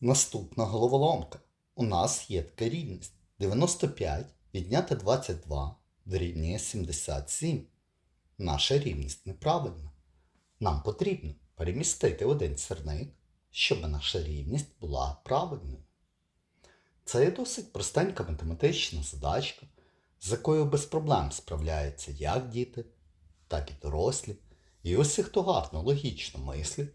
Наступна головоломка. У нас є така рівність. 95 відняти 22 дорівнює 77. Наша рівність неправильна. Нам потрібно перемістити один сірник, щоб наша рівність була правильною. Це є досить простенька математична задачка, з якою без проблем справляються як діти, так і дорослі. І усі, хто гарно логічно мислить,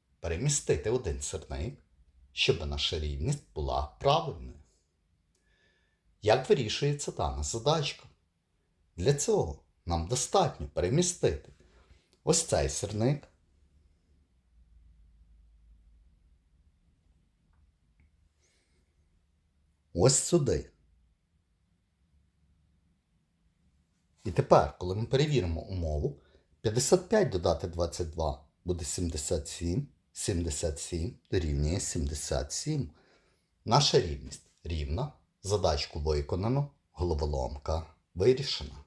перемістити один сирник, щоб наша рівність була правильною. Як вирішується дана задачка? Для цього нам достатньо перемістити ось цей сирник. Ось сюди. І тепер, коли ми перевіримо умову, 55 додати 22 буде 77, 77 дорівнює 77. Наша рівність рівна. Задачку виконано, головоломка вирішена.